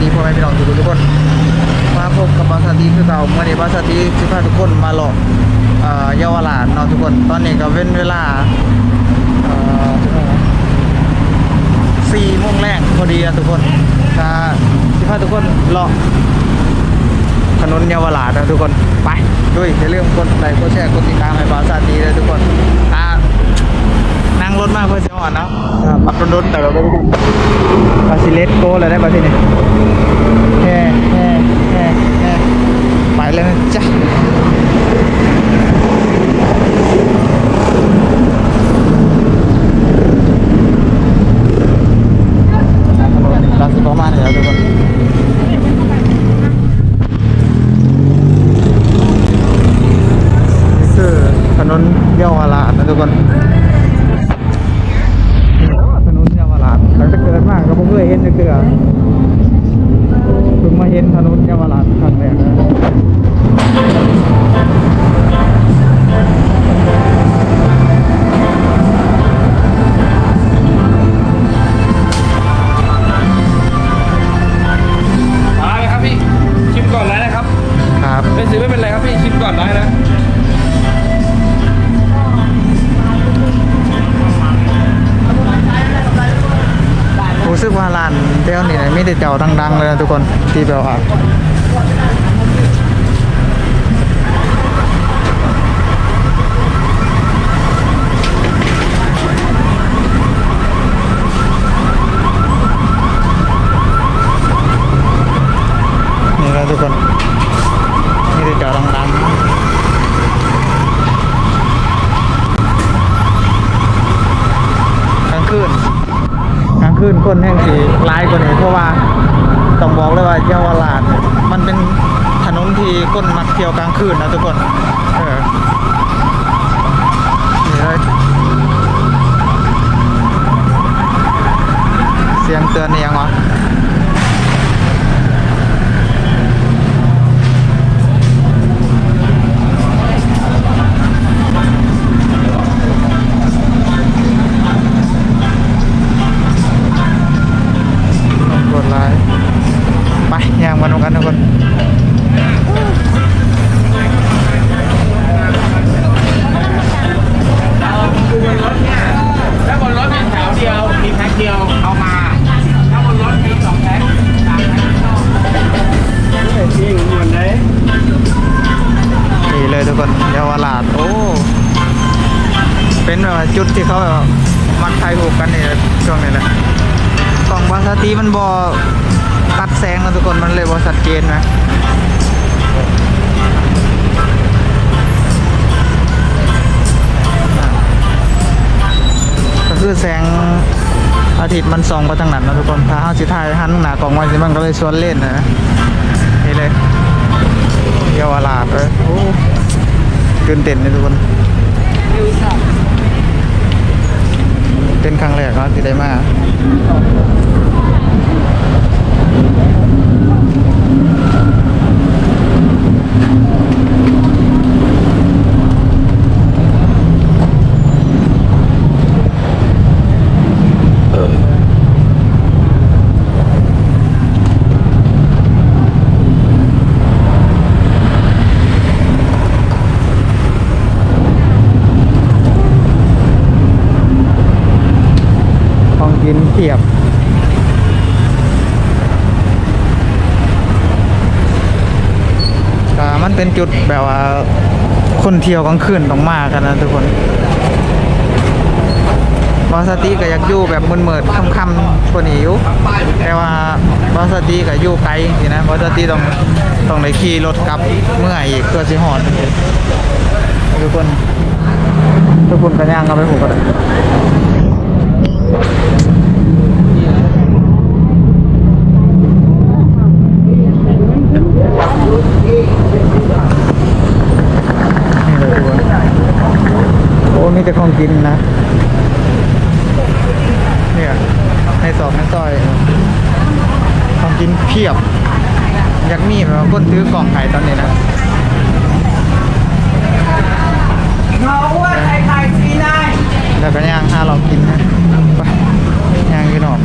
ดีพ่อแม่พี่น้องทุกทุกคน มาพบกับบาสตีคือเก่าเมื่อนี้บาสตีสิพาทุกคนมาหลอกเยาวราชเนาะทุกคน ตอนนี้ก็เป็นเวลาสี่โมงแรกพอดีอะทุกคนถ้าสิพาทุกคนเลาะถนนเยาวราชนะทุกคน ไปด้วยอย่าลืมกดไลค์กดแชร์กดติดตามให้บาสตีเลยทุกคนอ่า นั่งรถมาเพื่อจะอ่อนเนาะอ่าปักรถๆแต่เราก็บาซิเลสโกเลยได้บาซิเนี่ยแฮ่แฮ่แฮ่แฮ่ไปเลยนะจ๊ะเราสิประมาณนี้แล้วทุกคนนี่คือถนนเยาวราชนะทุกคนนี่ถนนเยาวราชหลังจากเกิดมากก็เพิ่งเคยเห็น จะเกือเพิ่งมาเห็นถนนเยาวราชครั้งแรกนะ นี่มีแต่เจ้าดังๆเลยนะทุกคน ที่แบบว่านี่นะทุกคนมีแต่เจ้าดังๆกลางคืน กลางคืนคนแห่งสีร้ายกว่านี้เพราะว่าต้องบอกเลยว่าเยาวราชเนี่ยมันเป็นถนน ที่ก้นมักเที่ยวกลางคืนนะทุกคนเออนี่เลยเสียงเตือนนี่ยังวะ แบบว่าจุดที่เขาแบบว่ามักถ่ายรูปกันนี่แหละช่วงนี้แหละกล่องวาซาติมันบอตัดแสงนะทุกคนมันเลยบอชัดเจนนะก็คือแสงอาทิตย์มันส่องไปทางนั้นนะทุกคนถ้าเขาสิถ่ายหันหนากล่องไว้สิมันก็เลยสวนเล่นนะนี่เลยเยาวราชเลยโอ้ตื่นเต้นเลยทุกคน เป็นครั้งแรกเนาะที่ได้มา ของกินเทียบ มันเป็นจุดแบบว่า คนเที่ยวกลางคืนต้องมากันนะทุกคนบอสติก็อยากอยู่แบบมืดๆค่ำๆกว่านี้อยู่แต่ว่าบอสติก็อยู่ไกลจริงๆนะบอสติต้องต้องได้ขี่รถกลับเมื่ออีกเพื่อสิหอดทุกคนทุกคนก็ย่างกันไปผูกกันเลยทุกคนโอ้ มีแต่ของกินนะ เนี่ยในซอกในซอยของกินเพียบ อยากมีแบบว่าคนซื้อกล่องไข่ตอนนี้นะเขาว่าใครใครซีนายแล้วก็ย่างห้าเรากินนะไปย่างกินหนอก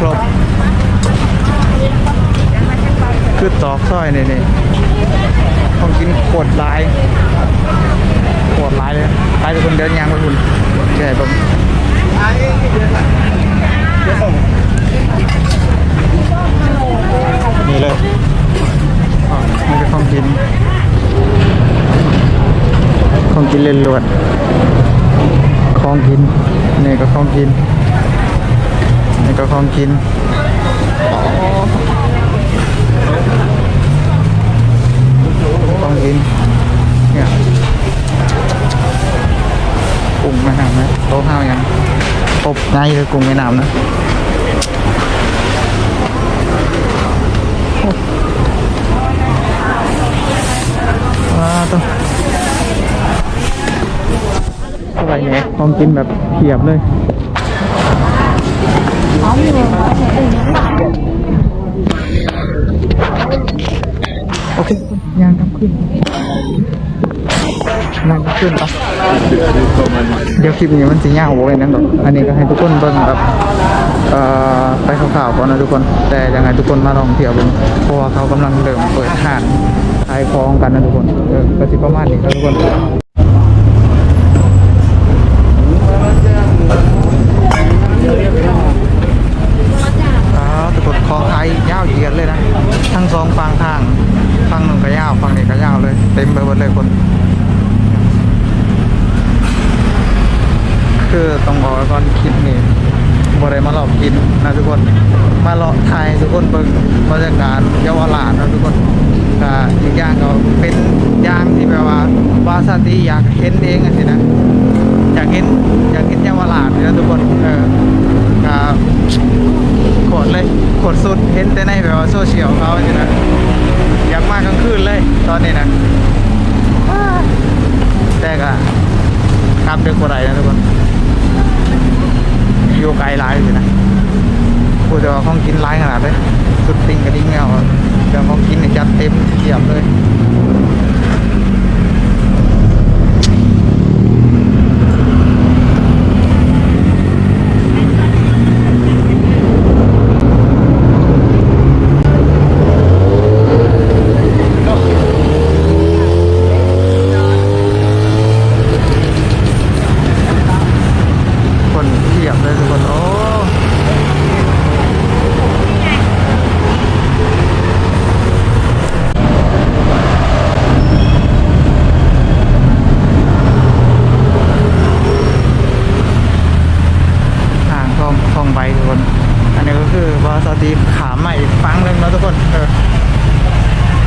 ครบ คือตอก ซอยนี่นี่ต้องกินขวดลายขวดลายเลยไปทุกคนเดินยางไปคุณแก่ผมนี่เลยมันเป็นของกิน ของกินเล่นลวดของกินนี่ก็ของกินนี่ก็ของกิน ของเนี่ยกุ้งแม่น้ำนะโต๊ะข้าวยังครบง่ายเลยกุ้งแม่น้ำนะว้าต้องอะไรเนี่ยของกินแบบเพียบเลยโอเคยาง กลับขึ้นยางกลับขึ้นปะเดี๋ยวคลิปนี้มันจะยาวโว้ยนั่นหรอกอันนี้ก็ให้ทุกคนเบิ่งแบบไปข่าวๆก่อนนะทุกคน แต่ยังไงทุกคนมาลองเที่ยวเบิ่งเพราะว่าเขากำลังเริ่มเปิดห้างขายของกันนะทุกคนเออก็สิประมาณนี้ครับทุกคนอ๋อทุกคนคอขายยาวเหยียดเลยนะ ทั้งสองฝั่งทางฝั่งหนึ่งก็ยาวฝั่งนี้ก็ยาวเลย เต็มไปหมดเลยคน คือต้องบอกไว้ก่อนคลิปนี้บ่ได้มาหลอกกินนะทุกคน มา หลอกไทยทุกคนเบิ่งบรรยากาศเยาวราชนะทุกคนก็อีกอย่างก็เป็นอย่างที่แบบว่าวาซาติอยากเห็นเองอะสินะอยากเห็นอยากเห็นเยาวราชนะทุกคนเออก็โคตรเลยโคตรสุดเห็นแต่ในแบบว่าโซเชียลเขาสินะอยากมากลางคืนเลยตอนนี้นะแต่ก็กลับดึกกว่าไรนะทุกคนอยู่ไกลหลายสินะ พูดแต่ว่าของกินไลายขนาดเลย สุดติงกระดิ่งเงาอะเดี๋ยวของกินเนี่ยจัดเต็มเทียบเลย คนเทียบเลยทุกคน โอ้ ห่างคลองคลองใบทุกคน อันนี้ก็คือวาซาติขามาอีกฝั่งหนึ่งนะทุกคน เออ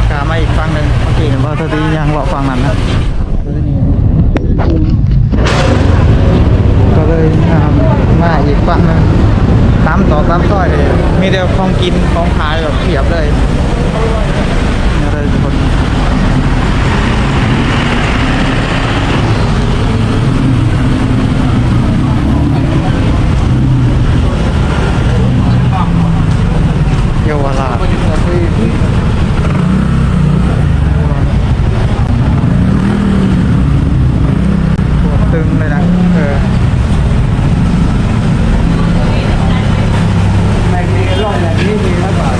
ขามาอีกฝั่งหนึ่งเมื่อกี้เห็นวาซาติยังบอกฝั่งนั้นนะ ก็เลยอ่ามาอีกฝั่งหนึงตามต่อตามซอยเลย มีแต่ของกินของขายแบบเพียบเลยนี่เลยทุกคนเยาวราชตัวตึงเลยนะ เออ ไม่มีร่องแบบนี้มีหรือเปล่า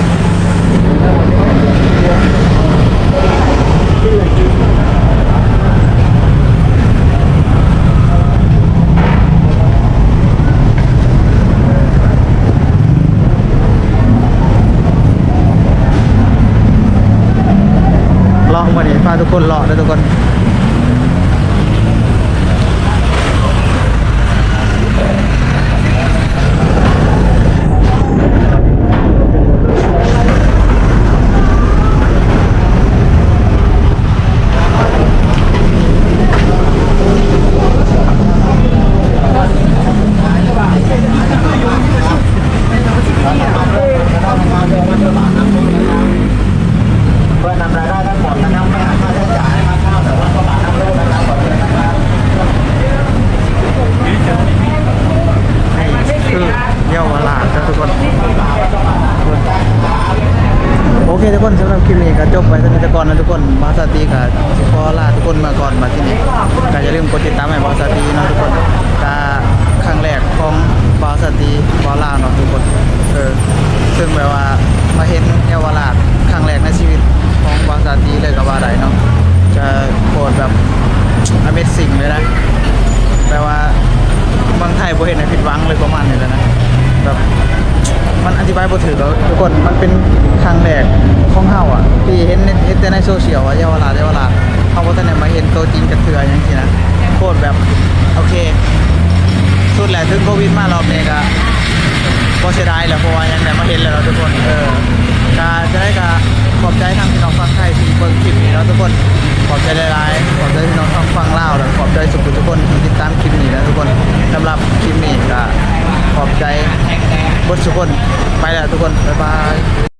เลาะ คนหล่อนะทุกคน เพื่อนำรายได้ทั้งหมดนะครับไม่หักค่าใช้จ่ายนะครับเข้าแต่ว่าก็บาทน้ำรูปนะครับขอบคุณนะครับ นี่คือเยาวราชนะทุกคนโอเคทุกคนสำหรับคลิปนี้ก็จบไปเท่านี้แต่ก่อนนะทุกคนบาสตีกับพอลาทุกคนมาก่อนมาที่นี่ก็อย่าลืมกดติดตามให้บาสตีนะทุกคนก็ครั้งแรกของบาสตีบอลาเนาะทุกคนเออถึงแบบว่ามาเห็นเยาวราชครั้งแรกในชีวิตของบาสตีเลยก็ว่าไดเนาะจะโคตรแบบ Amazing เลยนะแปลว่าเมืองไทยบ่เห็นในผิดหวังเลยประมาณนี้แล้วนะ แบบมันอธิบายบ่ถูกแล้วทุกคนมันเป็นครั้งแรกของเฮาอะ ที่เห็นในเห็นแต่ในโซเชียลว่าเยาวราชเยาวราชเฮาบ่ทันได้มาเห็นตัวจริงกับเทื่ออย่างซี่นะโคตรแบบโอเค สุดแหละถึงโควิดมารอบนี้ก็บ่เสียดายแหล้วเพราะว่ายังได้มาเห็นแล้วเนาทุกคนเออก็จะได้ก็ขอบใจทางพี่น้องฟังไทยที่เบิ่งคลิปนี้เนาะทุกคนขอบใจหลายๆขอบใจพี่น้องทางฟังลาวแล้วขอบใจสุขทุกคนที่ติดตามคลิปนี้นะทุกคนสำหรับคลิปนี้ก็ ขอบใจบดทุกคน ไปแล้วทุกคน บ๊ายบาย